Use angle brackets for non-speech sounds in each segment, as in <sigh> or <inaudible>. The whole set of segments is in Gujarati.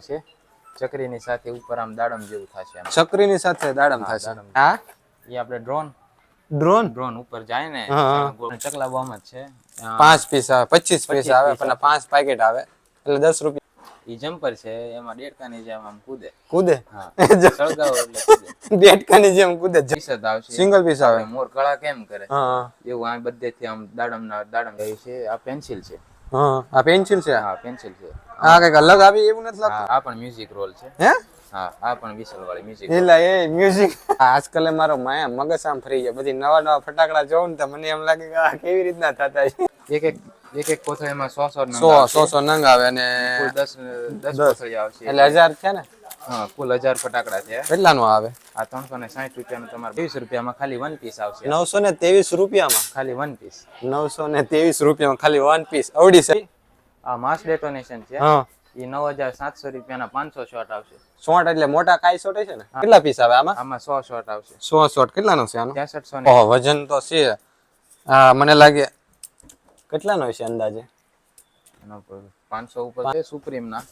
છે. ચકરીની સાથે ઉપર આમ દાડમ જેવું થશે આમ છકરીની સાથે દાડમ થશે. હા? એ આપણે ડ્રોન ડ્રોન ડ્રોન ઉપર જાય ને ચકલા બોમ જ છે. પાંચ પીસ આવે પચીસ પીસ આવે પણ પાંચ પેકેટ આવે. એટલે દસ રૂપિયા. એ જમ્પર છે એમાં દેડકાની જેમ આમ કૂદે. કૂદે? હા. <laughs> સળગાવો એટલે કૂદે. દેડકાની જેમ કૂદે. પીસ જ આવશે. સિંગલ પીસ આવે. મોર કળા કેમ કરે. એવું આ બધેથી આમ દાડમના દાડમ ગયું છે. આ પેન્સિલ છે. હા આ પેન્સિલ છે? હા પેન્સિલ છે. આ કંઈક અલગ આવી એવું નથી લાગતું? આ પણ મ્યુઝિક રોલ છે. હે? હા આ પણ વિસલ વાળી મ્યુઝિક એલા એ મ્યુઝિક આજકાલ મારો માયા મગજ આમ ફરી જાય બધી નવા નવા ફટાકડા જોઉં ને તો મને એમ લાગે કે આ કેવી રીતના થતા છે? એક એક એક એક કોથળીમાં સો સો નંગ સો સો સો નંગ આવે અને દસ દસ કોથળી આવશે. એટલે હજાર છે ને? કુલ હજાર ફટાકડા છે. કેટલાનો આવે? આ ત્રણસો ને સાઠ રૂપિયાનું તમારે ત્રેવીસ રૂપિયામાં ખાલી વન પીસ આવશે. નવસો ને ત્રેવીસ રૂપિયામાં? ખાલી વન પીસ નવસો ને ત્રેવીસ રૂપિયામાં ખાલી વન પીસ અવડી છે. આ માસ ડેટોનેશન છે. એ નવ હજાર સાતસો રૂપિયાના પાંચસો શોટ આવશે. શોટ એટલે મોટા કાઈ શોટ છે ને? કેટલા પીસ આવે આમાં? આમાં સો શોટ આવશે. સો શોર્ટ કેટલાનો છે આનો? ત્રેસઠસો ને ઓહો વજન તો છે. હા મને લાગે કેટલાનો છે અંદાજે? પાંચસો ઉપર છે સુપ્રીમ ના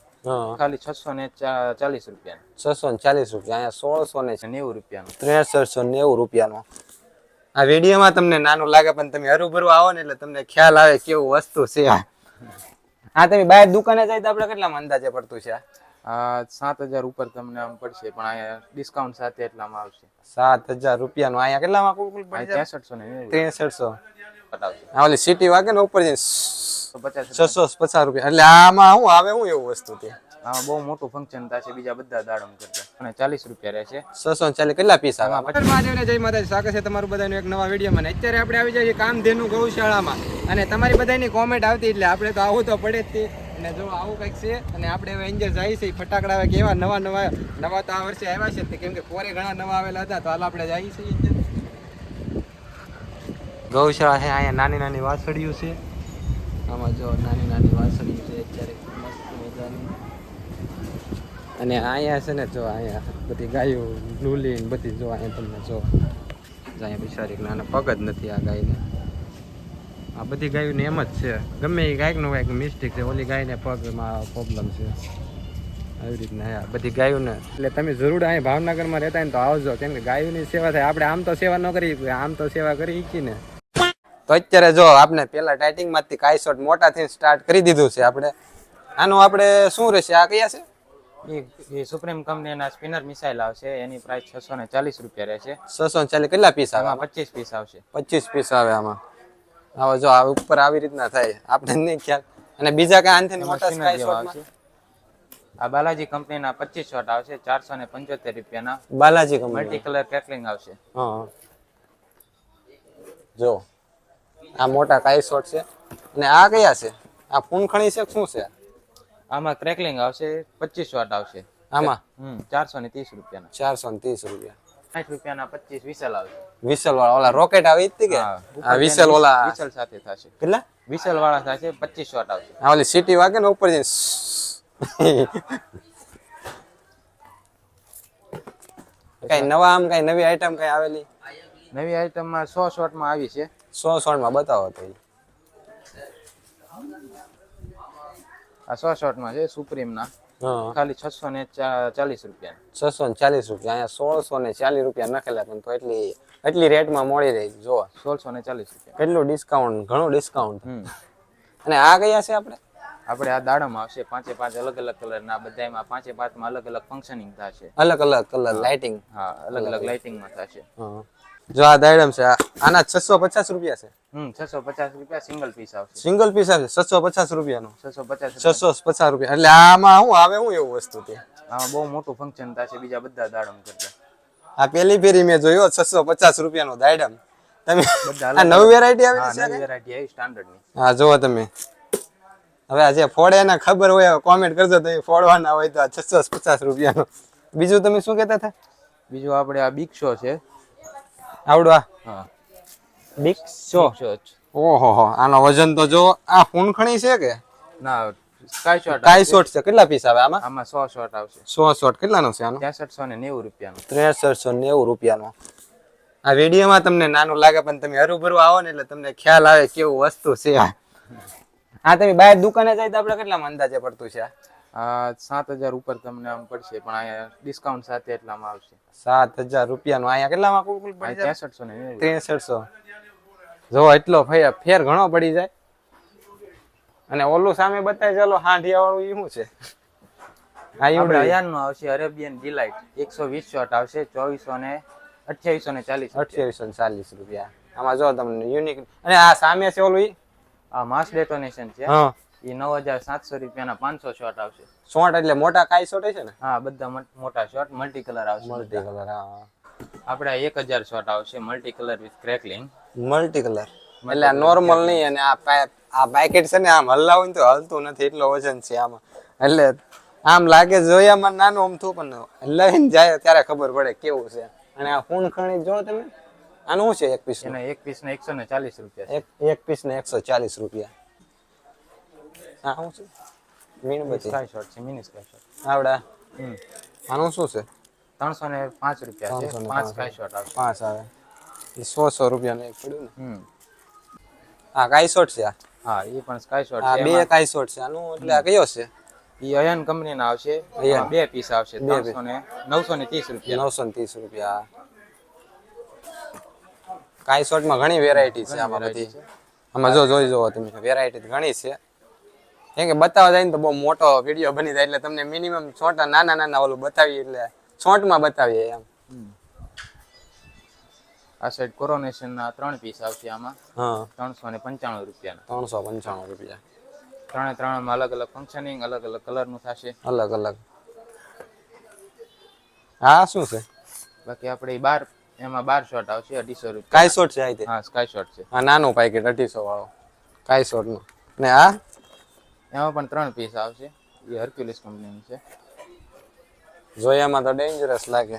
ખાલી છસો ને ચાલીસ રૂપિયા. છસો ને ચાલીસ રૂપિયા અહીંયા સોળસો ને નેવું રૂપિયાનો. ત્રેસઠસો નેવું રૂપિયાનો. આ વિડીયોમાં તમને નાનું લાગે પણ તમે હરુભરું આવો ને એટલે તમને ખ્યાલ આવે કેવું વસ્તુ છે આ. તમે બહાર દુકાને જાય તો આપણે કેટલામાં અંદાજે પડતું છે સાત હજાર ઉપર તમને આમ પડશે પણ અહીંયા ડિસ્કાઉન્ટ સાથે એટલામાં આવશે. સાત હજાર રૂપિયાનું. અહીંયા કેટલામાં કુલ ત્રેસઠસો ને ત્રેસઠસો. ઓલી સિટી વાગે ને ઉપર જઈને પચાસ છસો પચાસ રૂપિયા. એટલે આમાં શું આવે શું એવું વસ્તુ ત્યાં આમાં બહુ મોટું ફંક્શન થશે બીજા બધા દાડમ કરતા. અને ચાલીસ રૂપિયા રહેશે. છસો ચાલીસ કેટલા પીસ આવે? મહાદેવને જય માતાજી. સ્વાગત છે તમારું બધાનું એક નવા વિડીયોમાં. અને અત્યારે આપણે આવી જઈએ કામ કામધેનુ ગૌશાળામાં. અને તમારી બધાની કોમેન્ટ આવતી એટલે આપણે તો આવું તો પડે જ અને જો આવું કંઈક છે અને આપણે હવે એન્જર જાય છે ફટાકડા હવે કેવા નવા નવા નવા તો આ વર્ષે આવ્યા છે કેમ કે ફોરે ઘણા નવા આવેલા હતા તો હાલ આપણે જઈએ છીએ. ગૌશાળા છે અહીંયા નાની નાની વાસળીઓ છે. આમાં જો નાની નાની વાસળીઓ છે, અત્યારે મસ્ત મજાની. અને અહીંયા છે ને જો અહીંયા બધી ગાયો, લૂલી ને બધી જો અહીંયા તમને જો. અહીંયા બિચારી નાના પગ જ નથી આ ગાયને. આ બધી ગાયોને એમ જ છે. ગમે એ ગાયકનું કાંઈક મિસ્ટેક છે. ઓલી ગાયને પગમાં પ્રોબ્લેમ છે. આવી રીતના બધી ગાયોને. એટલે તમે જરૂર અહીંયા ભાવનગરમાં રહેતા હોય ને તો આવજો. કેમ કે ગાયોની સેવા થાય. આપણે આમ તો સેવા ન કરી આમ તો સેવા કરી શકીએ ને. તો અત્યારે જો આપણે પેલા ટાઈટિંગમાંથી કાઈ શોટ મોટા થી સ્ટાર્ટ કરી દીધું છે આપણે. આનું આપણે શું રહેશે? આ કયા છે? એ સુપ્રીમ કંપનીના સ્પિનર મિસાઇલ આવશે. એની પ્રાઇસ છસો ને ચાલીસ રૂપિયા રહેશે. છસો ને ચાલીસ કેટલા પીસ આવે? પચીસ પીસ આવશે. પચીસ પીસ આવે આમાં. હવે જો આ ઉપર આવી રીતના થાય. આપણે નહીં ખ્યાલ. અને બીજા કઈ આનથી મોટા સ્કાય આવશે. આ બાલાજી કંપનીના પચીસ શોટ આવશે. ચારસો ને પંચોતેર રૂપિયાના. Balaji company multi colour crackling આવશે. હા. જો આ મોટા કાઈ શોટ છે. અને આ કયા છે? આ ફૂનખણી છે શું છે? આમાં ક્રેકલિંગ આવશે પચીસ શોટ આવશે. આમાં? ચારસો ને ત્રીસ રૂપિયાના. ચારસો ને ત્રીસ રૂપિયા. સાઠ રૂપિયાના પચીસ વિસલ આવશે. વિસલ વાળા ઓલા રોકેટ આવી હતી કે? આ વિસલ ઓલા વિસલ સાથે થશે. કેટલા? વિસલ વાળા થશે પચીસ શોટ આવશે. આ ઓલી સીટી વાગે ને ઉપર જઈને <laughs> કઈ નવા આમ કઈ નવી આઈટમ કઈ આવેલી? નવી આઈટમમાં સો શોટમાં આવી છે. સો સોળમાં બતાવો તો આ સો શોટમાં છે સુપ્રીમના. ના ખાલી છસો ને ચાલીસ રૂપિયા. છસો ને ચાલીસ રૂપિયા અહીંયા સોળસો ને ચાલીસ રૂપિયા નાખેલા પણ તો એટલી એટલી રેટમાં મળી રહી જો સોળસો ને ચાલીસ રૂપિયા. કેટલું ડિસ્કાઉન્ટ ઘણું ડિસ્કાઉન્ટ અને આ કયા છે આપણે? આપણે આ દાડામાં આવશે પાંચે પાંચ અલગ અલગ કલરના બધામાં પાંચે પાંચમાં અલગ અલગ ફંક્શનિંગ થશે. અલગ અલગ કલર લાઇટિંગ હા અલગ અલગ લાઇટિંગમાં થશે. જો આ દાયડમ છે આના છસો પચાસ રૂપિયા છે. હમ છસો પચાસ રૂપિયા સિંગલ પીસ આવશે. સિંગલ પીસ આવે છસો પચાસ રૂપિયાનું. છસો પચાસ છસો પચાસ રૂપિયા. એટલે આમાં શું આવે શું એવું વસ્તુ તે? આમાં બહુ મોટું ફંક્શન થશે બીજા બધા દાડમ કરતા. આ પેલી ફેરી મેં જોયો છસો પચાસ રૂપિયાનો દાયડમ તમે બધા આ નવી વેરાયટી આવી છે નવી વેરાયટી આવી સ્ટાન્ડર્ડની હા જોવો તમે. હવે આ જે ફોડે એને ખબર હોય કોમેન્ટ કરજો તો એ ફોડવાના હોય તો આ છસો પચાસ રૂપિયાનો. બીજું તમે શું કહેતા હતા? બીજું આપણે આ બિગ શો છે આવડો આ હા Show ઓહો હો. આનો વજન તો જો આ ફૂનખણી છે કે? ના સ્કાય શોટ કાઈ શોટ છે? કેટલા પીસ આવે આમાં? આમાં સો શોટ આવશે. સો શોટ કેટલાનો છે આનો? ત્રેસઠસો ને નેવું રૂપિયાનું. ત્રેસઠસો નેવું રૂપિયાનો. આ વિડીયોમાં તમને નાનું લાગે પણ તમે હરુભરું આવો ને એટલે તમને ખ્યાલ આવે કેવું વસ્તુ છે આ. આ તમે બહાર દુકાને જાય તો આપણે કેટલામાં અંદાજે પડતું છે આ? આ સાત હજાર ઉપર તમને આમ પડશે પણ અહીંયા ડિસ્કાઉન્ટ સાથે એટલામાં આવશે. સાત હજાર રૂપિયાનું. અહીંયા કેટલામાં કુલ પડી જાય? ત્રેસઠસો ને ત્રેસઠસો. જો એટલો ફેર ઘણો પડી જાય. અને ઓલું સામે બતાય ચાલો હાંઠિયા વાળું એ શું છે? આપણે ઈવડું અયાનનું આવશે અરેબિયન ડિલાઇટ. એકસો વીસ શોટ આવશે ચોવીસો ને અઠ્યાવીસો ને ચાલીસ અઠ્યાવીસો ને ચાલીસ રૂપિયા. આમાં જો તમને યુનિક અને આ સામે છે ઓલું આ માસ ડેટોનેશન છે. હા. એ નવ હજાર સાતસો રૂપિયાના પાંચસો શોર્ટ આવશે. શોર્ટ એટલે મોટા કાઈ શોર્ટ છે ને? હા બધા મોટા શોર્ટ મલ્ટી કલર આવશે મલ્ટી કલર હા. આપણે એક હજાર શોર્ટ આવશે multi colour with crackling multi colour એટલે આ નોર્મલ નહીં અને આ આ પેકેટ છે ને આમ હલાવું તો હલતું નથી એટલો વજન છે આમાં. એટલે આમ લાગે જોયામાં નાનું આમ થયું પણ લઈને જાય ત્યારે ખબર પડે કેવું છે. અને આ ખૂણ ખણી જો તમે આનું શું છે એક પીસ એક પીસ ને એકસો ને ચાલીસ રૂપિયા એક પીસ ને એકસો ચાલીસ રૂપિયા. આ શું છે? મીણબત્તી સ્કાય શોટ છે મિની સ્કાય શોટ આવડા? હમ. આનું શું છે? ત્રણસો ને પાંચ રૂપિયા છે. પાંચ સ્કાય શોટ આવે પાંચ આવે. એ સો સો રૂપિયાનું એક પડ્યું ને? આ કાઈસોટ છે આ? હા એ પણ સ્કાય શોટ છે બે કાઈસોટ છે. આનું એટલે આ કયો છે? એ અયન કંપનીના આવશે. અયન. બે પીસ આવશે. ત્રણસો ને નવસો ને ત્રીસ રૂપિયા. નવસો ને ત્રીસ રૂપિયા. કાઈસોટમાં ઘણી વેરાયટી છે આમાં બધી. આમાં જો જોઈ જુઓ તમે વેરાયટી ઘણી છે. કેમ કે બતાવવા જાય ને તો બહુ મોટો વીડિયો બની જાય એટલે તમને મિનિમમ છોટા નાના નાના ઓલું બતાવીએ એટલે છોટમાં બતાવીએ એમ. આ સાઈડ કોરોનેશન ના ત્રણ પીસ આવશે આમાં. હા. ત્રણસો ને પંચાણું રૂપિયાના. ત્રણસો પંચાણું રૂપિયા. ત્રણે ત્રણમાં અલગ અલગ ફંક્શનિંગ અલગ અલગ કલરનું થશે. અલગ અલગ. હા શું છે? બાકી આપણે બાર એમાં બાર શોટ આવશે અઢીસો રૂપિયા. કાઈસોટ છે આ હા સ્કાય શોટ છે. આ નાનું પેકેટ અઢીસો વાળો. કાઈસોટનું ને આ? એમાં પણ ત્રણ પીસ આવશે. એ હર્ક્યુલિસ કંપનીનું છે. જોયામાં તો ડેન્જરસ લાગે.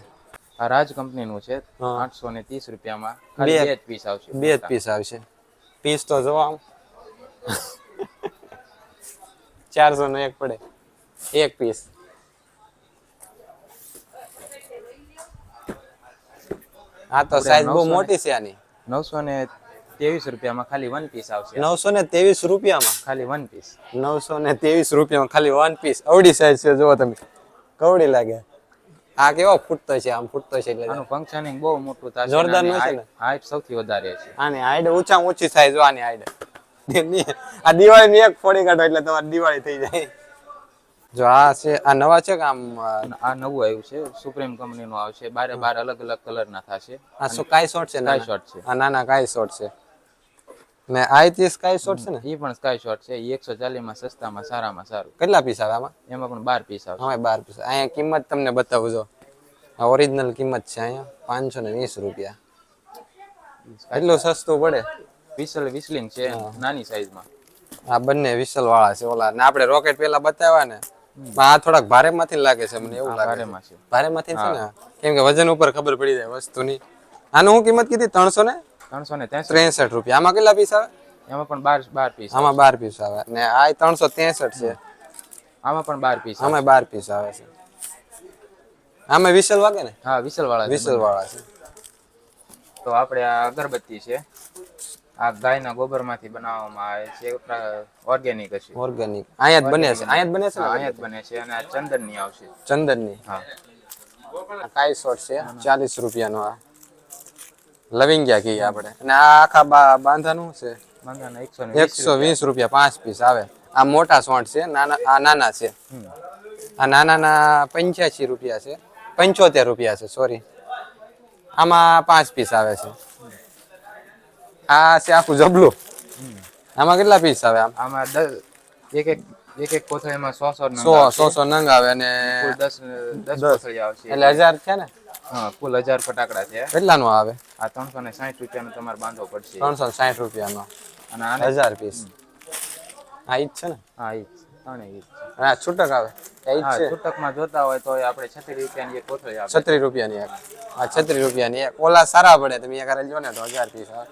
આ રાજ કંપનીનું છે. આઠસો ને ત્રીસ રૂપિયામાં. બે- જ પીસ આવશે. બે જ પીસ આવશે. પીસ તો જોવા <laughs> ચારસો નો એક પડે. એક પીસ આ તો સાઈઝ બહુ મોટી છે આની. નવસો ને ત્રેવીસ રૂપિયામાં ખાલી વન પીસ આવશે. નવસો ને ત્રેવીસ રૂપિયામાં? ખાલી વન પીસ નવસો ને ત્રેવીસ રૂપિયામાં ખાલી વન પીસ અવડી સાઈઝ છે જુઓ તમે. કવડી લાગે. આ કેવો ફૂટતો છે આમ ફૂટતો છે એટલે. આનું ફંક્શનિંગ બહુ મોટું થાય જોરદારનું છે ને? હાઈટ સૌથી વધારે છે. આની હાઈડ ઊંચા ઊંચી થાય જો આની હાઈડ આ દિવાળી ની એક ફોડી કાઢો એટલે તમારી દિવાળી થઈ જાય. જો આ છે આ નવા છે કે આમ આ નવું આવ્યું છે સુપ્રીમ કંપની નું આવશે. બારે બાર અલગ અલગ કલર ના થશે. આ શું કાઈ શોર્ટ છે કાઈ શોર્ટ છે. આ નાના કાઈ શોર્ટ છે. ને આઈ તે સ્કાય શોટ છે ને? એ પણ સ્કાય શોટ છે. એ એકસો ચાલીસમાં સસ્તામાં સારામાં સારું. કેટલા પીસ આવે આમાં? એમાં પણ બાર પીસ આવે હા બાર પીસ અહીંયા કિંમત તમને બતાવું જો. આ ઓરિજિનલ કિંમત છે અહીંયા. પાંચસો ને વીસ રૂપિયા. એટલું સસ્તું પડે? વિસલ વિસલિંગ છે. નાની સાઈઝમાં આ બંને વિસલ વાળા છે ઓલા. ને આપણે રોકેટ પેલા બતાવ્યા ને આ થોડાક ભારે માંથી લાગે છે મને એવું લાગે ભારે માંથી છે ને? કેમ કે વજન ઉપર ખબર પડી જાય વસ્તુની. આનું હું કિંમત કીધી? ત્રણસો ને? ત્રણસો ને ત્રેસઠ. રૂપિયા. આમાં કેટલા પીસ આવે? એમાં પણ બાર બાર પીસ આમાં બાર પીસ આવે. ને આ ત્રણસો ત્રેસઠ છે. આમાં પણ બાર પીસ આમાં બાર પીસ આવે છે. આમાં વિસલ વાગે ને? હા વિસલ વાળા છે વિસલ વાળા છે. તો આપણે આ અગરબત્તી છે. આ ગાયના ગોબરમાંથી બનાવવામાં આવે છે. ઓર્ગેનિક છે ઓર્ગેનિક અહીંયા જ બને છે? અહીંયા જ બને છે? ને અહીંયા જ બને છે અને આ ચંદનની આવશે. ચંદનની. હા. કાઈ શોટ છે. ચાલીસ રૂપિયાનો આ. લવિંગિયા કહીએ આપણે. અને આ આખા બા- બાંધાનું છે? એકસો વીસ રૂપિયા. પાંચ પીસ આવે. આ મોટા સોંટ છે નાના આ નાના છે. આ નાના ના પંચ્યાસી રૂપિયા છે. પંચોતેર રૂપિયા છે સોરી આમાં પાંચ પીસ આવે છે. આ છે આખું જબલું. આમાં કેટલા પીસ આવે આમ? આમાં દસ એક એક એક એક કોથળીમાં સો સો સો સો નંગ આવે અને દસ દસ કોથળી આવશે. એટલે હજાર છે ને? હા કુલ હજાર ફટાકડા છે. કેટલાનું આવે? આ ત્રણસો ને સાઠ રૂપિયાનો તમારે બાંધવો પડશે. ત્રણસો સાઠ રૂપિયાનો. અને આને હજાર પીસ. આ ઈ છે ને? હા ઈ ઈ અને આ છૂટક આવે? હા છૂટકમાં જોતા હોય તો આપણે છત્રીસ રૂપિયાની એક કોથળી છત્રીસ રૂપિયાની એક. આ છત્રીસ રૂપિયાની એક. ઓલા સારા પડે. તમે જો ને તો હજાર પીસ આવે.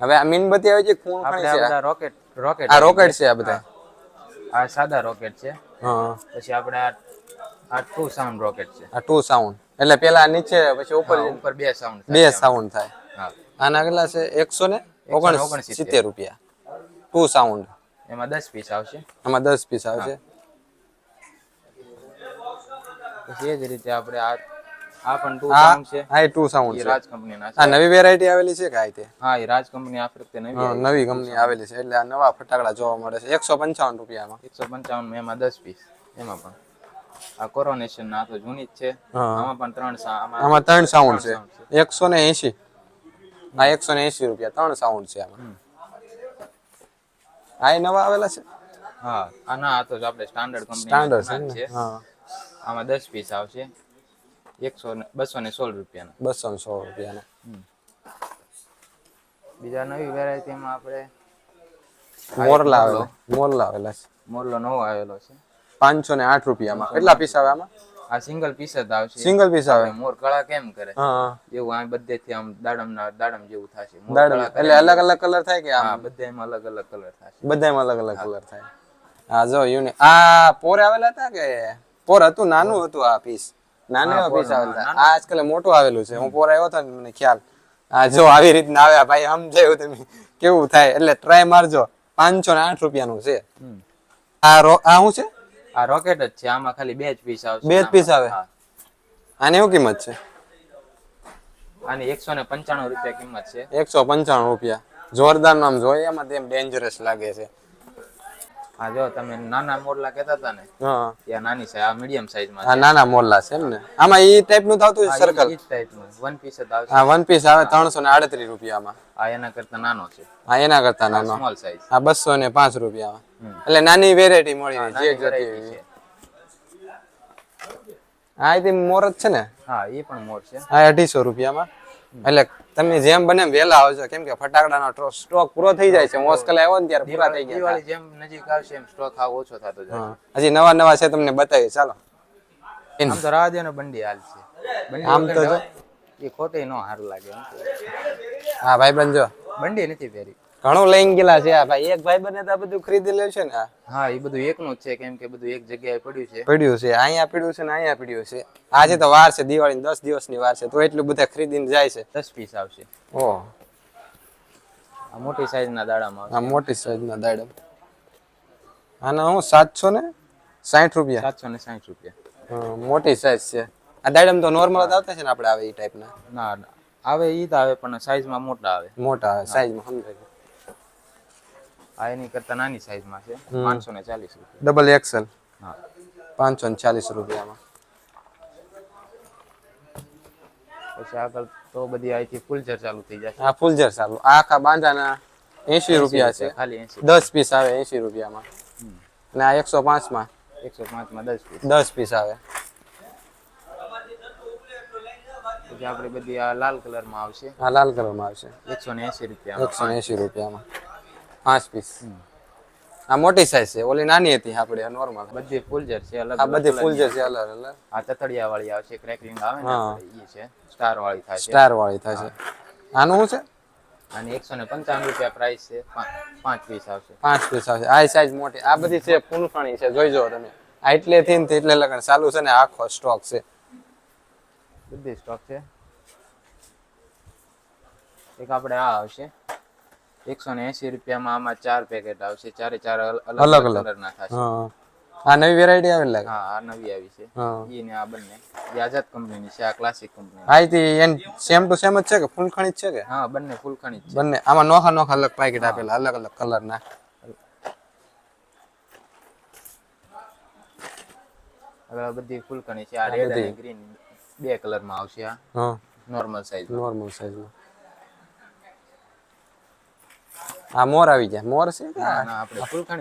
હવે આ મીનબત્તી આવે છે ખૂણ આપણે ખાણી છે. બધા રોકેટ રોકેટ આ રોકેટ છે આ બધા. આ સાદા રોકેટ છે. હા. પછી આપણે આ આ ટુ સાઉન્ડ રોકેટ છે. આ ટુ સાઉન્ડ એટલે પેલા નીચે પછી ઉપર ઉપર બે સાઉન્ડ બે સાઉન્ડ થાય. હા. આના કેટલા છે? એકસો ને ઓગણસિત્તેર રૂપિયા. ટુ સાઉન્ડ એમાં દસ પીસ આવશે. એમાં દસ પીસ આવશે. પછી એ જ રીતે આપણે આ આ પણ ટુ સાઉન્ડ છે. આ ટુ સાઉન્ડ છે. રાજ કંપનીના આ નવી વેરાયટી આવેલી છે કે આ તે હા એ રાજ કંપની આ વખતે નવી નવી કંપની આવેલી છે. એટલે આ નવા ફટાકડા જોવા મળે છે. એકસો પંચાવન રૂપિયામાં. એકસો પંચાવન એમાં દસ પીસ એમાં પણ. આ કોરોનેશન ના તો જૂની જ છે. આમાં પણ ત્રણ આમાં ત્રણ સાઉન્ડ છે. એકસો ને એસી આ એકસો ને એસી રૂપિયા ત્રણ સાઉન્ડ છે આમાં. આ એ નવા આવેલા છે? હા આ ના આ તો આપણે સ્ટાન્ડર્ડ કંપની સ્ટાન્ડર્ડ છે આમાં દસ પીસ આવશે. એકસો ને બસો ને સોળ રૂપિયાના. બસો ને સો રૂપિયાના. બીજા નવી વેરાયટીમાં આપણે મોરલા આવેલો. મોરલા આવેલા છે. મોરલો નવો આવેલો છે. પાંચસો ને આઠ રૂપિયામાં. કેટલા પીસ આવે આમાં? આ સિંગલ પીસ જ આવશે. સિંગલ પીસ આવે. મોર કળા કેમ કરે? એવું આ બધેથી આમ દાડમ ના દાડમ જેવું થશે. દાડમ. એટલે અલગ અલગ કલર થાય કે આ બધામાં અલગ અલગ કલર થશે. બધામાં અલગ અલગ કલર થાય. હા જો યુનિ આ પોર આવેલા હતા કે? પોર હતું નાનું હતું આ પીસ નાનું પીસ આવેલા આ આજકાલ મોટું આવેલું છે. હું પોર આવ્યો હતો ને મને ખ્યાલ. આ જો આવી રીતના આવ્યા ભાઈ સમજાયું તમે. કેવું થાય? એટલે ટ્રાય મારજો. પાંચસો ને આઠ રૂપિયાનું છે. આ રો આ શું છે? આ રોકેટ જ છે આમાં ખાલી બે જ પીસ આવશે. બે જ પીસ આવે? હા. આની શું કિંમત છે? આની એકસો ને પંચાણું રૂપિયા કિંમત છે. એકસો પંચાણું રૂપિયા. જોરદાર નામ જોઈએ એમાં તેમ ડેન્જરસ લાગે છે. હા જો તમે નાના મોરલા કહેતા હતા ને હા. ત્યાં નાની સાઈઝ આ મીડિયમ સાઈઝમાં હા નાના મોરલા છે એમ ને. આમાં ઈ ટાઈપનું થતું છે સર્કલ ઈ ટાઈપનું વન પીસ જ આવશે. હા વન પીસ આવે ત્રણસો ને આડત્રીસ રૂપિયામાં. આ એના કરતા નાનો છે. હા એના કરતા નાનો. સ્મોલ સાઈઝ ને પાંચ રૂપિયામાં. એટલે નાની વેરાયટી મળી રહે જે જતી છે. હા તે મોર જ છે ને? હા એ પણ મોર છે. હા અઢીસો રૂપિયામાં. એટલે તમે જેમ બને વેલા વહેલા આવજો. કેમ કે ફટાકડાનો સ્ટોક પૂરો થઈ જાય છે. મોસ્કલ આવ્યો ને ત્યારે પૂરા થઈ ગયા દિવાળી જેમ નજીક આવશે એમ સ્ટોક આવ ઓછો થતો જાય. હજી નવા નવા છે તમને બતાવી ચાલો. આમ તો દે બંડી હાલ છે. આમ તો એ ખોટી નો સારું લાગે હા ભાઈ બંધ જો. બંડી નથી પહેરી. ઘણું લઈને ગયેલા છે આ ભાઈ. એક ભાઈ બને તો આ બધું ખરીદી લે છે ને હા એ બધું એકનું જ છે કેમ કે બધું એક જગ્યાએ પડ્યું છે. પડ્યું છે. અહીંયા પડ્યું છે ને અહીંયા પડ્યું છે. આજે તો વાર છે દિવાળી દસ દિવસની વાર છે. તો એટલું બધા ખરીદીને જાય છે. દસ પીસ આવશે. ઓ. આ મોટી સાઈઝ ના દાડામાં આવશે. આ મોટી સાઈઝના દાડા આના હું સાતસો ને સાઠ રૂપિયા. સાતસો ને સાઠ રૂપિયા. મોટી સાઈઝ છે. આ દાડમ તો નોર્મલ જ આવતા છે ને આપણે આવે એ ટાઈપના ના ના. આવે ઈ તો આવે પણ સાઈઝમાં મોટા આવે. મોટા આવે સાઈઝમાં સમજાય. આ એની કરતા નાની સાઈઝમાં છે. પાંચસો ને ચાલીસ રૂપિયા. ડબલ એક્સેલ હા. પાંચસો ને ચાલીસ રૂપિયામાં. પછી આગળ તો બધી અહીંથી ફૂલઝર ચાલુ થઈ જશે. આ ફૂલઝર ચાલુ. આખા બાંધાના એસી રૂપિયા છે. ખાલી એસી દસ પીસ આવે એસી રૂપિયામાં. અને આ એકસો પાંચમાં એકસો પાંચમાં દસ પીસ દસ પીસ આવે. પછી આપણે બધી આ લાલ કલરમાં આવશે. આ લાલ કલરમાં આવશે. એકસો ને એસી રૂપિયા એકસો એસી રૂપિયામાં. પાંચ પીસ આ મોટી સાઈઝ છે. ઓલી નાની હતી આપણે નોર્મલ બધી ફૂલઝર છે અલગ આ બધી ફૂલ જર છે અલગ અલગ આ તતડિયા વાળી આવશે ક્રેકલિંગ આવે ને એ છે. સ્ટાર વાળી થાય છે. સ્ટાર વાળી થશે આનું શું છે? આની એકસો ને પંચાવન રૂપિયા પ્રાઇસ છે. પાંચ પીસ આવશે. પાંચ પીસ આવશે. આ સાઈઝ મોટી. આ બધી છે ફૂલફાણી છે. જોઈજો તમે. આ એટલે થી ને એટલે લગન. ચાલુ છે ને આખો સ્ટોક છે. બધી સ્ટોક છે. એક આપણે આ આવશે. એકસો ને એસી રૂપિયામાં આમાં ચાર પેકેટ આવશે. ચારે ચાર અલગ અલગ અલગ અલગ. કલર ના થશે આ નવી વેરાયટી આવેલ લાગે? હા આ નવી આવી છે. ઈ ને આ બંને. એ આઝાદ કંપનીની છે આ ક્લાસિક કંપની હા ઈ એન સેમ ટુ સેમ જ છે કે ફૂલ ખણી છે કે? હા બંને ફૂલ ખણી છે. બંને. આમાં નોખા નોખા અલગ પેકેટ આપેલા અલગ અલગ કલર ના હવે બધી બધી ફૂલખણી છે. આ રેડ અને ગ્રીન બે કલરમાં આવશે આ. હા. નોર્મલ સાઈઝ નોર્મલ સાઈઝમાં આ મોર આવી જાય. મોર છે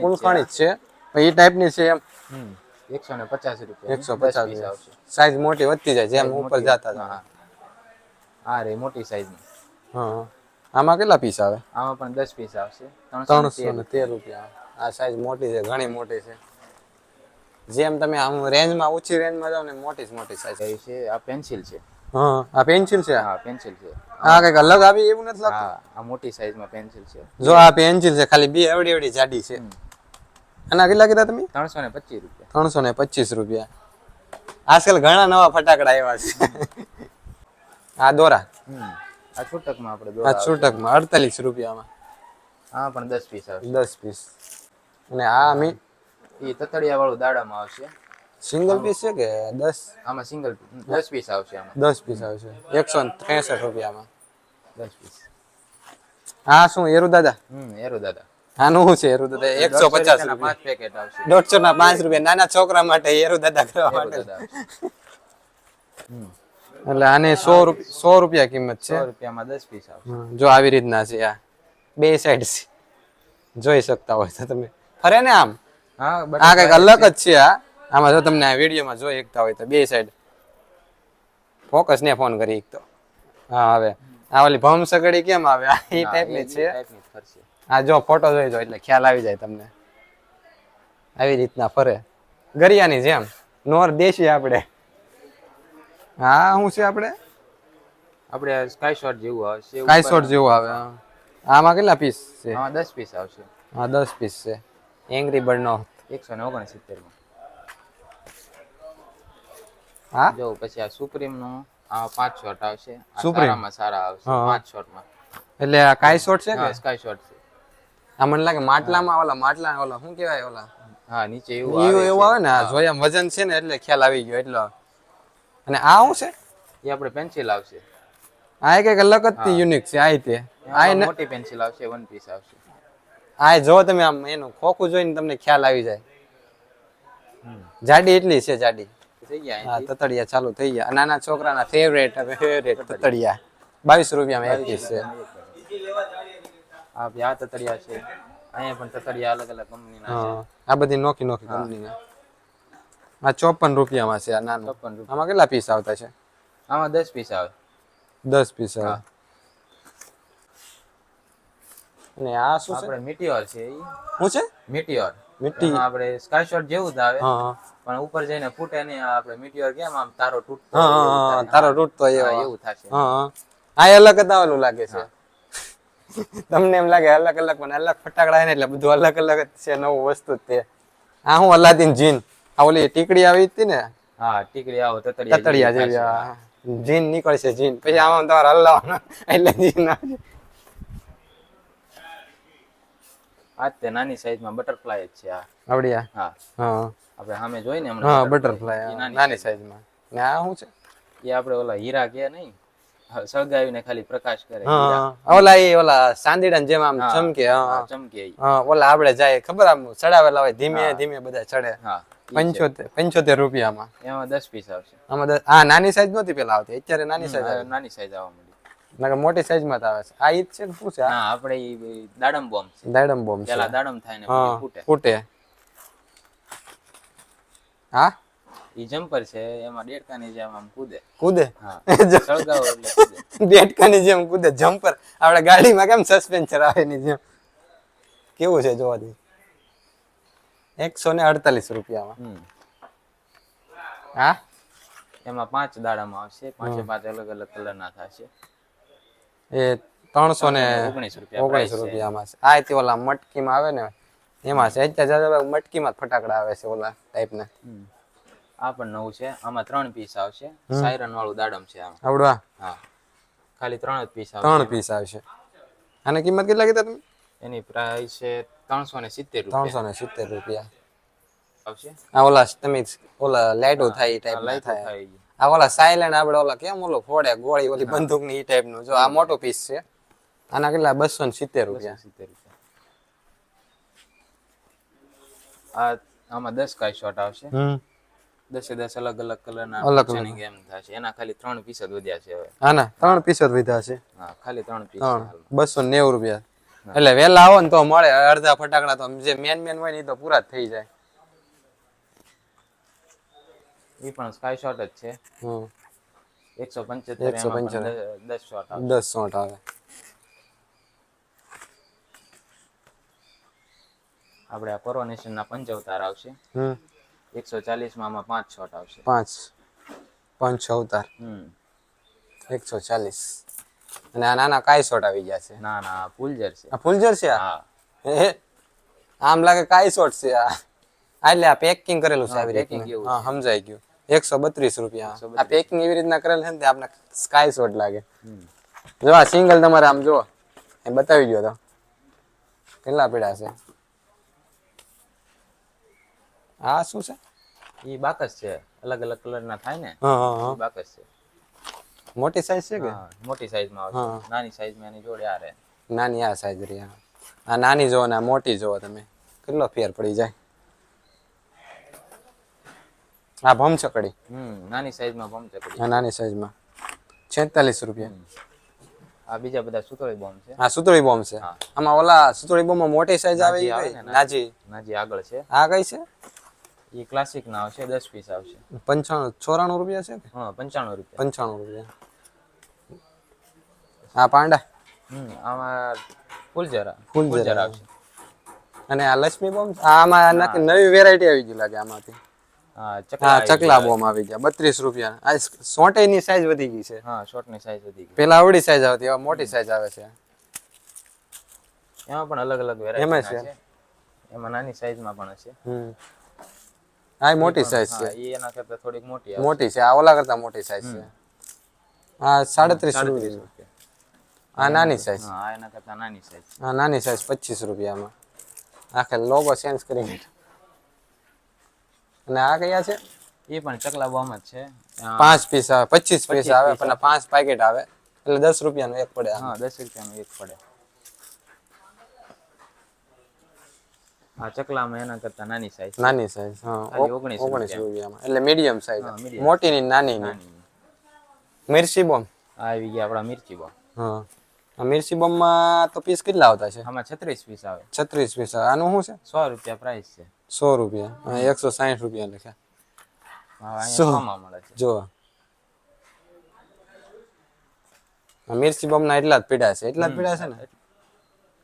ફૂલખાણી જ છે. એ ટાઈપની છે એમ. એકસો ને પચાસ રૂપિયા. એકસો પચાસ સાઈઝ મોટી વધતી જાય જેમ ઉપર જતા જાય. હા. રે મોટી સાઈઝની. હા આમાં કેટલા પીસ આવે? આમાં પણ દસ પીસ આવશે. ત્રણસો ને તેર રૂપિયા. આ સાઈઝ મોટી છે ઘણી મોટી છે. જેમ તમે આમ રેન્જમાં ઓછી રેન્જમાં જાવ ને મોટી જ મોટી સાઈઝ. છે આ પેન્સિલ છે. હા આ પેન્સિલ છે? હા પેન્સિલ છે. આ કંઈક અલગ આવી એવું નથી લાગતું? આ મોટી સાઈઝમાં પેન્સિલ છે. જો આ પેન્સિલ છે ખાલી બે એવડી એવડી જાડી છે. આના કેટલા કીધા તમે? ત્રણસો ને પચીસ રૂપિયા. ત્રણસો ને પચીસ રૂપિયા. આજકાલ ઘણા નવા ફટાકડા આવ્યા છે. આ દોરા. આ છૂટકમાં આપણે આ છૂટક છૂટકમાં અડતાલીસ રૂપિયામાં. હા પણ દસ પીસ આવશે. દસ પીસ. અને આ મી એ તતડિયા વાળું દાડામાં આવશે. સિંગલ પીસ છે કે દસ? આમાં સિંગલ દસ પીસ આવશે આમાં. દસ પીસ આવશે. એકસો ત્રેસઠ રૂપિયામાં દસ પીસ હા શું એરુ દાદા? હમ એરુ દાદા. આનું શું છે એરુ દાદા? એકસો પચાસ પાંચ પેકેટ આવશે. દોઢસો ના પાંચ રૂપિયા. નાના છોકરા માટે એરુ દાદા કરવા માટે. એટલે આને સો રૂપિયા સો રૂપિયા કિંમત છે. સો રૂપિયામાં દસ પીસ આવશે. જો આવી રીતના છે આ. બે સાઈડ જોઈ શકતા હોય તો તમે. ફરે ને આમ? હા આ કંઈક અલગ જ છે આ. આમાં જો તમને આ વિડીયોમાં જોઈ શકતા હોય તો બે સાઈડ ફોકસ ને ફોન કરી એક તો હા હવે. આ ઓલી ભમ સગડી કેમ આવે? આ એ ટાઈપની છે. આ જો ફોટો જોઈ જો એટલે ખ્યાલ આવી જાય તમને. આવી રીતના ફરે. ગરિયાની જેમ. નોર દેશી આપણે. હા શું છે આપણે? આપણે સ્કાય શોટ જેવું આવશે સ્કાય શોટ જેવું આવે હા. આમાં કેટલા પીસ છે? આમાં દસ પીસ આવશે. હા દસ પીસ છે. એંગ્રી બર્ડ નો. એકસો ને ઓગણસિત્તેરમાં હા? જો પછી આ સુપ્રીમનું આ પાંચ શોટ આવશે. સુપ્રીમમાં સારા આવશે. પાંચ શોટમાં. એટલે આ કાઈસોટ છે કે? સ્કાય શોટ છે. આ મને લાગે માટલામાં ઓલા માટલા ઓલા શું કહેવાય ઓલા? હા નીચે એવું એવું આવે એવું આવે ને? આ જોયા વજન છે ને એટલે ખ્યાલ આવી ગયો એટલો. અને આ શું છે? એ આપણે પેન્સિલ આવશે. આ એક અલગ જ યુનિક છે આ તે. આ મોટી પેન્સિલ આવશે વન પીસ આવશે. આ જો તમે આમ એનું ખોખું જોઈને તમને ખ્યાલ આવી જાય. જાડી એટલી છે જાડી. થઈ ગયા હા તતડિયા ચાલુ થઈ ગયા. નાના છોકરાના ફેવરેટ ફેવરેટ તતડિયા. બાવીસ રૂપિયામાં એક પીસ છે. આ આ તતડિયા છે. અહીંયા પણ તતડિયા અલગ અલગ કંપનીના છે. આ બધી નોખી નોખી કંપનીના. આ ચોપન રૂપિયામાં છે આ નાનું. ચોપન આમાં કેટલા પીસ આવતા છે? આમાં દસ પીસ આવે. દસ પીસ આવે. અને આ શું છે? આપણે છે હું શું છે? મિટિયોર મિટ્ટી આપણે સ્કાય શોટ જેવું જ આવે. પણ ઉપર જઈને ફૂટે નહીં આપણે મિટિયોર કેમ આમ તારો તૂટતો હા. તારો તૂટતો એવું. થશે. હા આ અલગ જ આવેલું લાગે છે. તમને એમ લાગે અલગ અલગ પણ અલગ ફટાકડા ને એટલે બધું અલગ અલગ જ છે નવું વસ્તુ જ તે. આ હું અલાદીન જીન. આ ઓલી ટીકડી આવી હતી ને? હા ટીકડી આવો તતડિયા તતડિયા જેવી જીન નીકળશે જીન. પછી આમાં તમારે હલાવવાનું એટલે જીન આવશે આ તે નાની સાઈઝમાં બટરફ્લાય જ છે આ. આવડિયા? હા. હા. આપણે સામે જોઈને ને હમણાં બટરફ્લાય નાની સાઈઝમાં ને આ શું છે? એ આપણે ઓલા હીરા કે નહીં સળગાવીને ખાલી પ્રકાશ કરે હા ઓલા એ ઓલા ચાંદીડા જેમ આમ ચમકે હા હા, હા. ચમકે હા ઓલા આપણે જાય ખબર આમ ચડાવેલા હોય ધીમે ધીમે બધા ચડે. હા પંચોતેર પંચોતેર રૂપિયામાં. એમાં દસ પીસ આવશે. આમાં આ નાની સાઈઝ નહોતી પેલા આવતી અત્યારે નાની સાઈઝ નાની સાઈઝ આવવા નકર મોટી સાઈઝમાં આવે છે. આ ઈદ છે શું છે હા આપણે દાડમ બોમ્બ છે. દાડમ બોમ્બ છે. પેલા દાડમ થાય ને ફૂટે. ફૂટે. હા? ઈ જમ્પર છે એમાં દેડકાની જેમ આમ કૂદે. કૂદે? હા <laughs> સળગાવો એટલે કૂદે. દેડકાની જેમ કૂદે. જમ્પર આપણે ગાડીમાં કેમ સસ્પેન્શન આવે ની જેમ? કેવું છે જોવા દે. એકસો ને અડતાલીસ રૂપિયામાં. હા? એમાં પાંચ દાડામાં આવશે. પાંચે પાંચ અલગ અલગ કલરના થશે. એ ત્રણસો ને ઓગણીસ. રૂપિયામાં છે. આ તે ઓલા મટકીમાં આવે ને એમાં છે. અત્યારે મટકીમાં જ ફટાકડા આવે છે ઓલા ટાઈપના આ પણ નવું છે. આમાં ત્રણ પીસ આવશે. સાયરન વાળું દાડમ છે આમાં. આવડું હા. ખાલી ત્રણ જ પીસ આવશે ત્રણ પીસ આવશે. આની કિંમત કેટલા કીધા તમે? એની પ્રાઇસ છે ત્રણસો ને સિત્તેર ત્રણસો ને સિત્તેર રૂપિયા. આવશે? આ ઓલા તમે ઓલા લાઈટો થાય ટાઈપ લાઈટ થાય. આ ઓલા સાયલેન્ટ આપણે ઓલા કેમ ઓલો ફોડે ગોળી ઓલી બંદૂકની ટાઈપનું? જો આ મોટો પીસ છે. આના કેટલા? બસો ને સિત્તેર રૂપિયા. સિત્તેર રૂપિયા. આ આમાં દસ કાય શોટ આવશે. દસે દસ અલગ અલગ કલરના અલગ ચેનિંગ એમ થશે. એના ખાલી ત્રણ પીસ જ વધ્યા છે હવે. આના ત્રણ પીસ જ વધ્યા છે. હા ખાલી ત્રણ પીસ બસો નેવું રૂપિયા. એટલે વહેલા આવો ને તો મળે. અડધા ફટાકડા તો જે મેન મેન હોય ને એ તો પૂરા જ થઈ જાય. એ પણ સ્કાય શોટ જ છે. એકસો પંચોતેર દસ શોટ આવે. દસ શોટ આવે. આપણે આ કોરોનેશન ના પંચવતાર આવશે. એકસો ચાલીસમાં આમાં પાંચ શોટ આવશે. પાંચ. પંચ અવતાર. એકસો ચાલીસ. અને આ નાના કાય શોટ આવી ગયા છે? ના ના ફૂલજર છે. આ ફૂલજર છે હે? આમ લાગે કાય શોટ છે આ. એટલે આ પેકિંગ કરેલું છે આવી રીતે હા સમજાઈ ગયું. એકસો બત્રીસ રૂપિયા. આ પેકિંગ એવી રીતના કરેલ છે ને આપણે સ્કાય શોટ લાગે. જો આ સિંગલ તમારે આમ જો એ બતાવી ગયો તો. કેટલા પીડા છે? આ શું છે? એ બાકસ છે. અલગ અલગ કલરના થાય ને. હા ઈ બાકસ છે. મોટી સાઈઝ છે કે? મોટી સાઈઝમાં માં આવશે. નાની સાઈઝમાં એની જોડે આ રહે. નાની આ સાઈઝ રહી આ નાની જોવો ને આ મોટી જોવો તમે. કેટલો ફેર પડી જાય. આ ભમચકડી હમ નાની સાઈઝમાં બમ ચકડી. આ નાની સાઈઝમાં. છેતાલીસ રૂપિયા. આ બીજા બધા સુતળી બોમ્બ છે. આ સુતળી બોમ્બ છે. હા. આમાં ઓલા સુતળી બોમ્બમાં મોટી સાઈઝ આવે છે? નાજી. નાજી. આગળ છે. આ કઈ છે? એ ક્લાસિક ના આવશે દસ પીસ આવશે. પંચાણું ચોરાણું રૂપિયા છે હા પંચાણું રૂપિયા. પંચાણું રૂપિયા. આ પાંડા. હમ આમાં ફૂલજરા ફૂલજરા આવશે. અને આ લક્ષ્મી બોમ્બ આમાં નવી વેરાયટી આવી ગઈ લાગે આમાંથી. હા ચકલા બોમ આવી ગયા. બત્રીસ રૂપિયા આ સોટે ની સાઈઝ વધી ગઈ છે. હા શોર્ટની સાઈઝ વધી ગઈ. પેલા આવડી સાઈઝ આવતી હવે મોટી સાઈઝ આવે છે. એમાં પણ અલગ અલગ એમાં વેરાયટી છે? છે. એમાં નાની સાઈઝમાં પણ હશે. હમ. આ મોટી સાઈઝ છે. એ એના કરતા થોડીક મોટી આવે મોટી છે. આ ઓલા કરતા મોટી સાઈઝ છે. આ સાડત્રીસ સાડત્રીસ રૂપિયા. હા આ નાની સાઈઝ હા એના કરતા નાની સાઈઝ હા નાની સાઈઝ પચીસ રૂપિયામાં. આખે લોગો ચેન્જ કરી નાખ્યો. અને આ કયા છે? એ પણ ચકલા બોમ જ છે. પાંચ પીસ આવે પચીસ પીસ આવે પણ પાંચ પેકેટ આવે. એટલે દસ રૂપિયાનું એક પડે હા દસ રૂપિયાનું એક પડે. આ ચકલામાં એના કરતા નાની સાઈઝ નાની સાઈઝ હા. ઓગણીસ ઓગણીસ રૂપિયામાં. એટલે મીડિયમ સાઈઝ મોટી ની નાની નાની મિર્ચી બોમ્બ આવી ગયા આપણા મિર્ચી બોમ્બ હા. મિર્ચી બોમ્બમાં તો પીસ કેટલા આવતા છે? આમાં છત્રીસ પીસ આવે. છત્રીસ પીસ આવે. આનું શું છે? સો રૂપિયા પ્રાઇસ છે. સો રૂપિયા. એકસો સાહીઠ રૂપિયા લખ્યા. જો મિર્ચી બોમ્બના એટલા જ પીડા છે. એટલા જ પીડા છે ને?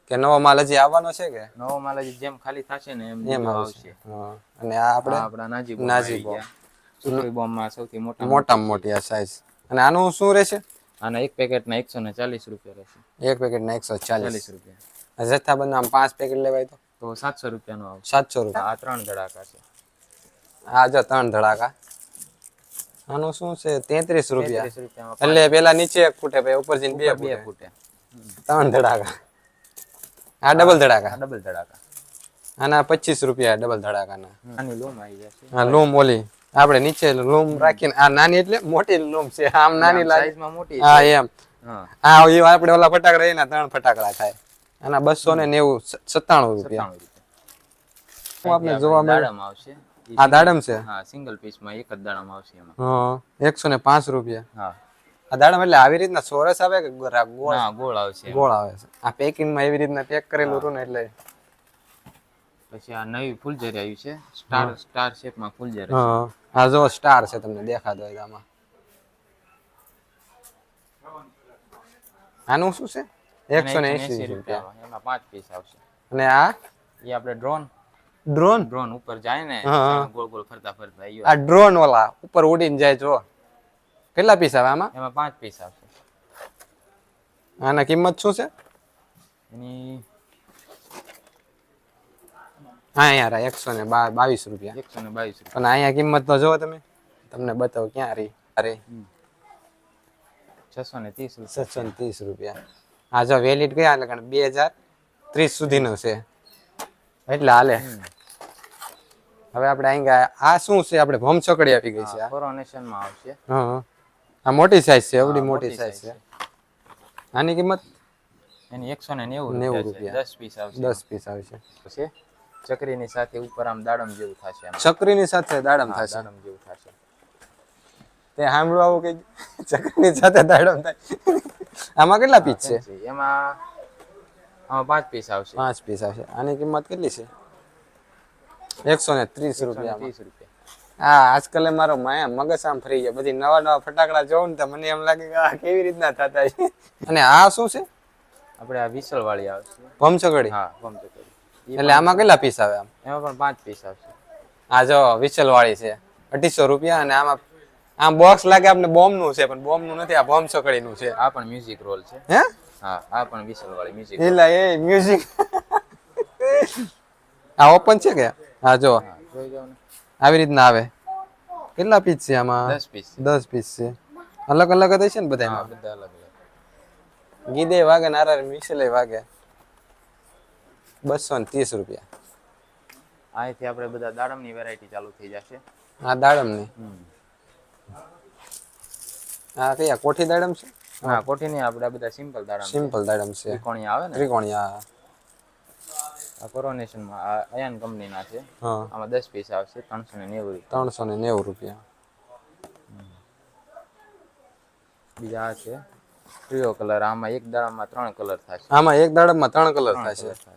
કે નવો માલ હજી આવવાનો છે કે? નવો માલ હજી જેમ ખાલી થશે ને એમ એમ આવશે. અને આ આપણે આપણા નાજી નાજી બોમ્બ. સુતળી બોમ્બમાં સૌથી મોટા મોટામાં મોટી આ સાઈઝ અને આનું શું રહેશે? આના એક પેકેટના એકસો ને ચાલીસ રૂપિયા રહેશે. એક પેકેટના એકસો ચાલીસ. ચાલીસ રૂપિયા. જથ્થાબંધ આમ પાંચ પેકેટ લેવાય તો? તો સાતસો રૂપિયાનો આવશે. સાતસો રૂપિયા. આ ત્રણ ધડાકા છે. આ જો ત્રણ ધડાકા. આનું શું છે? તેત્રીસ રૂપિયા. એટલે પેલા નીચે એક ફૂટે પછી ઉપર જઈને બે બે ફૂટે. ત્રણ ધડાકા. આ ડબલ ધડાકા. ડબલ ધડાકા. આના પચીસ રૂપિયા ડબલ ધડાકાના. આની લૂમ આવી જશે હા લૂમ ઓલી. આપણે નીચે લૂમ રાખીને આ નાની એટલે મોટી લૂમ છે. આમ નાની લાગે. સાઈઝમાં મોટી હા એમ. હા. એ આપણે ઓલા ફટાકડા એના ત્રણ ફટાકડા થાય. આના બસો ને નેવું સત્તાણું રૂપિયા. રૂપિયા. જોવા મળે? આવશે? આ દાડમ છે? હા સિંગલ પીસમાં એક જ દાડમ આવશે એમાં. હા એકસો ને પાંચ રૂપિયા. હા. આ દાડમ એટલે આવી રીતના ચોરસ આવે કે ગોળ? ના ગોળ આવશે ગોળ આવે છે. આ પેકિંગમાં એવી રીતના પેક કરેલું હતું ને એટલે પછી આ નવી ફૂલઝરી આવી છે. સ્ટાર સ્ટાર શેપમાં ફૂલઝરી હા આ જો સ્ટાર છે તમને દેખાતો હોય આમાં. આનું શું છે? એકસો ને એસી રૂપિયા. એમાં પાંચ પીસ આવશે. અને આ? એ આપણે ડ્રોન ડ્રોન ડ્રોન ઉપર જાય ને. ગોળ ગોળ ફરતા ફરતા આ ડ્રોન ઓલા ઉપર ઉડીને જાય જો કેટલા પીસ આવે આમાં? એમાં પાંચ પીસ આવશે. આના કિંમત શું છે? એની હા યાર એકસો ને બાવીસ રૂપિયા. એકસો ને બાવીસ રૂપિયા. અને અહીંયા કિંમત તો જોવો તમે. તમને બતાવો ક્યાં રહી. અરે છસો ને ત્રીસ છસો ને ત્રીસ રૂપિયા. આ જો વેલિડ ગયા એટલે બે હજાર ત્રીસ સુધીનો છે. એટલે હાલે. હવે આપણે અહીં ગયા. આ શું છે? આપણે ભમ છકડી આપી ગઈ છે કોરોનેશનમાં આવશે. હા આ મોટી સાઈઝ છે એવડી મોટી સાઇઝ સાઈઝ છે. આની કિંમત? એની એકસો ને નેવું 90 રૂપિયા. દસ પીસ આવશે. દસ પીસ આવશે. છે ચકરીની સાથે ઉપર આમ દાડમ જેવું થશે ચકરીની સાથે દાડમ થશે. દાડમ જેવું થશે. તે સાંભળવું આવું કે ચકરીની સાથે દાડમ થાય? આમાં કેટલા પીસ છે? એમાં પાંચ પીસ આવશે. પાંચ પીસ આવશે. આની કિંમત કેટલી છે? એકસો ને ત્રીસ રૂપિયા ત્રીસ રૂપિયા. હા આજકાલ મારો માયા મગજ આમ ફરી ગયા. બધી નવા નવા ફટાકડા જોઉં ને તો મને એમ લાગે કે આ કેવી રીતના થતા છે? અને આ શું છે? આપણે આ વિસલ વાળી આવશે. ભમચકડી? હા ભમચકડી. એટલે આમાં કેટલા પીસ આવે આમ? એમાં પણ પાંચ પીસ આવશે. આ જો વિસલ વાળી છે. અઢીસો રૂપિયા અને આમાં આમ બોક્સ લાગે આપણે બોમ્બનું છે પણ બોમ્બનું નથી આ ભમચકડી નું છે. આ પણ મ્યુઝિક રોલ છે. હે? હા આ પણ વિસલ વાળી મ્યુઝિક એલા એ મ્યુઝિક આ ઓપન છે કે? હા જો. હા જોઈ જાવ આવી રીતના આવે. કેટલા પીસ છે આમાં? દસ પીસ છે. દસ પીસ છે. અલગ અલગ જ હશે ને બધા હા બધા અલગ અલગ. ગીદે વાગે નારા મિસલે વાગે. બસો ને ત્રીસ રૂપિયા. અહીંથી આપણે બધા દાડમની વેરાયટી ચાલુ થઈ જશે. હા દાડમની? હમ. આ કયા કોઠી દાડમ છે? હા કોઠીની આપણે આ બધા સિમ્પલ દાડા સિમ્પલ દાડમ છે. ત્રિકોણી આવે ને? ત્રિકોણી આ આ કોરોનેશનમાં આ અયાન કંપનીના છે. હા. આમાં દસ પીસ આવશે ત્રણસો ને નેવું રૂપિયા. ત્રણસો ને નેવું રૂપિયા. બીજા આ છે. ટ્રીઓ કલર આમાં એક દાડામાં ત્રણ કલર થશે. આમાં એક દાડામાં ત્રણ કલર થાય છે થશે.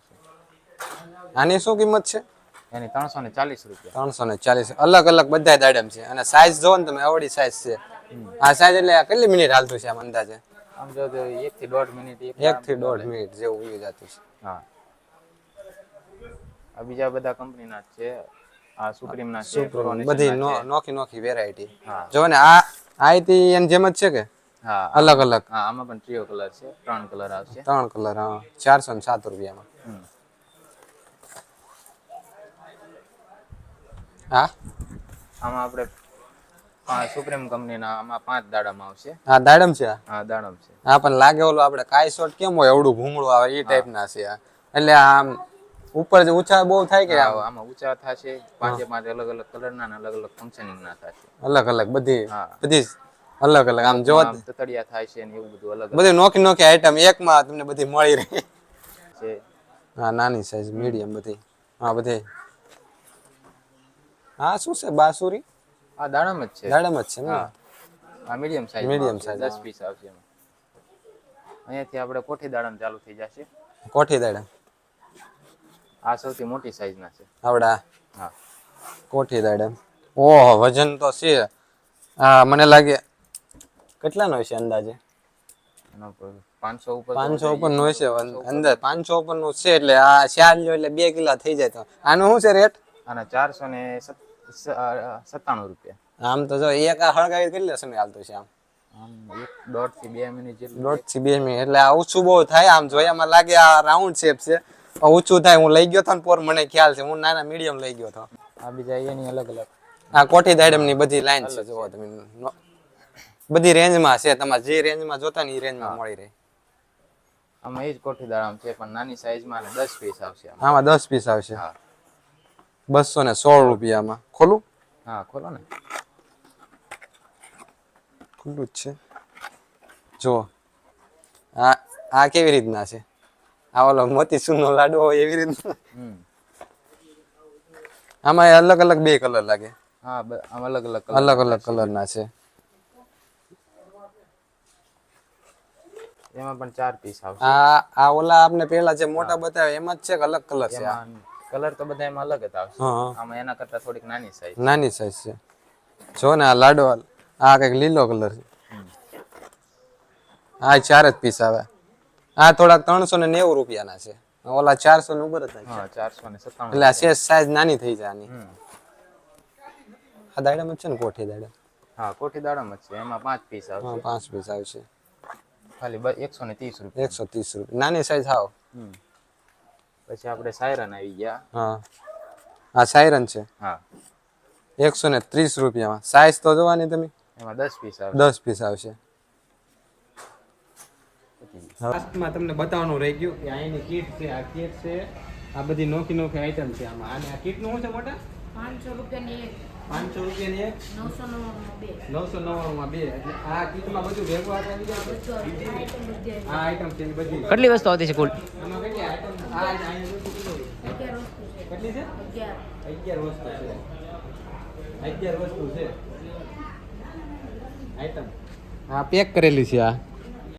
આની શું કિંમત છે? એની ત્રણસો ને ચાલીસ રૂપિયા. ત્રણસો ને ચાલીસ. અલગ અલગ બધા દાડમ છે. અને સાઇઝ જોવો ને તમે આવડી સાઇઝ છે. આ સાહેબ એટલે આ કેટલી મિનિટ હાલતું છે આમ અંદાજે? આમ જો તો એક થી દોઢ મિનિટ એક થી દોઢ મિનિટ જેવું ઉઈ જતું છે. હા. આ બીજા બધા કંપનીના જ છે. આ સુપ્રીમ ના છે બધી. નોખી નોખી વેરાયટી હા. જો ને આ આ એન એની જેમ જ છે કે? હા અલગ અલગ. હા આમાં પણ ટ્રીઓ કલર છે ત્રણ કલર આવશે. ત્રણ કલર હા. ચારસો ને સાત રૂપિયામાં. હા? આમાં આપણે પાંચ સુપ્રીમ કંપનીના આમાં પાંચ દાડામાં આવશે. હા દાડમ છે? હા દાડમ છે. હા પણ લાગે ઓલું આપણે કાઈ શોટ કેમ હોય? એવડું ભૂંગળું આવે એ ટાઈપના છે આ. એટલે આમ ઉપર જે ઊંચા બહુ થાય કે આમ? આમાં ઊંચા થશે પાંચે પાંચ અલગ અલગ કલરના ને અલગ અલગ ફંક્શનિંગ ના થશે. અલગ અલગ બધી બધી અલગ અલગ. આમ જોવા તતડિયા થાય છે ને એવું બધું અલગ બધી નોખી નોખી આઈટમ એકમાં તમને બધી મળી રહી. છે. હા નાની સાઈઝ મીડિયમ બધી. હા બધી. હા શું છે બાસુરી? આ દાડમ જ છે. દાડમ જ છે ને? આ medium size medium size 10 piece આવશે એમાં. અહીંયાથી આપણે કોઠી દાડમ ચાલુ થઈ જશે. કોઠી દાડમ. આ સૌથી મોટી સાઈઝ ના છે. આવડા. હા. કોઠી દાડમ. ઓહો વજન તો છે. હા મને લાગે કેટલાનો હશે અંદાજે? પાંચસો ઉપર પાંચસો. ઉપર નો છે અંદર પાંચસો ઉપર. નું છે એટલે આ ચાર જો એટલે બે કિલા થઈ જાય તો. આનું શું છે રેટ આના ચારસો ને સત્તાણું રૂપિયા. આમ તો જો એક આ હળગાવી કેટલો સમય હાલતો છે આમ. આમ એક દોઢથી બે મિનિટ જેટલું દોઢથી બે મિનિટ એટલે આ ઊંચું બહુ થાય આમ જોયામાં લાગે આ રાઉન્ડ શેપ છે. ઓછું થાય હું લઈ ગયો તો પોર મને ખ્યાલ છે હું નાના મીડિયમ લઈ ગયો તો. આ બીજા એની અલગ અલગ. આ કોઠી દાડમની બધી લાઈન છે જોવો તમે બધી રેન્જમાં છે તમારે જે રેન્જમાં જોતા ને એ રેન્જમાં મળી રહે. આમાં એ જ કોઠી દાડમ છે પણ નાની સાઈઝમાં દસ પીસ આવશે. આમાં. દસ પીસ આવશે. હા. બસો ને સોળ રૂપિયામાં. ખોલું? હા ખોલો ને. ખુલ્લું જ છે. જો આ આ કેવી રીતના છે? આ ઓલો મોતીચૂરનો લાડુ હોય એવી રીતના? આમાં અલગ અલગ બે કલર લાગે. હા અલગ અલગ અલગ અલગ અલગ કલરના છે. એમાં પણ ચાર પીસ આવશે. આ આ ઓલા આપને પેલા જે મોટા બતાવ્યા એમાં જ છે કે અલગ કલર છે કલર તો બધા એમાં અલગ જ આવશે. આમાં એના કરતા થોડીક નાની સાઈઝ નાની સાઈઝ છે. જો ને આ લાડો આ કંઈક લીલો કલર છે. આ ચાર જ પીસ આવે. આ થોડાક ત્રણસો ને નેવું રૂપિયાના છે. ઓલા ચારસો ને ઉપર થાય ચારસો ને સત્તાણું. એટલે આ શેષ સાઈઝ નાની થઈ જાય આની. આ દાડામાં છે ને કોઠી દાડા? હા કોઠી દાડામાં છે. એમાં પાંચ પીસ આવશે. પાંચ પીસ આવશે. ખાલી એકસો ને ત્રીસ રૂપિયા. એકસો ત્રીસ રૂપિયા. નાની સાઈઝ હાવ. હમ. પછી આપણે સાયરન આવી ગયા. હા. આ સાયરન છે. હા. એકસો ને ત્રીસ રૂપિયામાં. સાઈઝ તો જોવાની તમે. એમાં દસ પીસ આવે. દસ પીસ આવશે. લાસ્ટમાં તમને બતાવવાનું રહી ગયું કે અહીંની કીટ છે આ કીટ છે. આ બધી નોખી નોખી આઈટમ છે આમાં. અને આ કીટનું શું છે મોટા? પાંચસો રૂપિયાની એક. પાંચસો રૂપિયાની એક? નવસો નવ્વાણું માં નવ્વાણુંમાં બે. એટલે આ કીટમાં બધું ભેગું આવી જાય આ આઈટમ છે બધી. કેટલી વસ્તુ આવતી છે કુલ? એમાં કેટલી આઈટમ આ કેટલું? છે. કેટલી છે? અગિયાર. અગિયાર વસ્તુ છે. અગિયાર વસ્તુ છે. આઈટમ હા પેક કરેલી છે આ.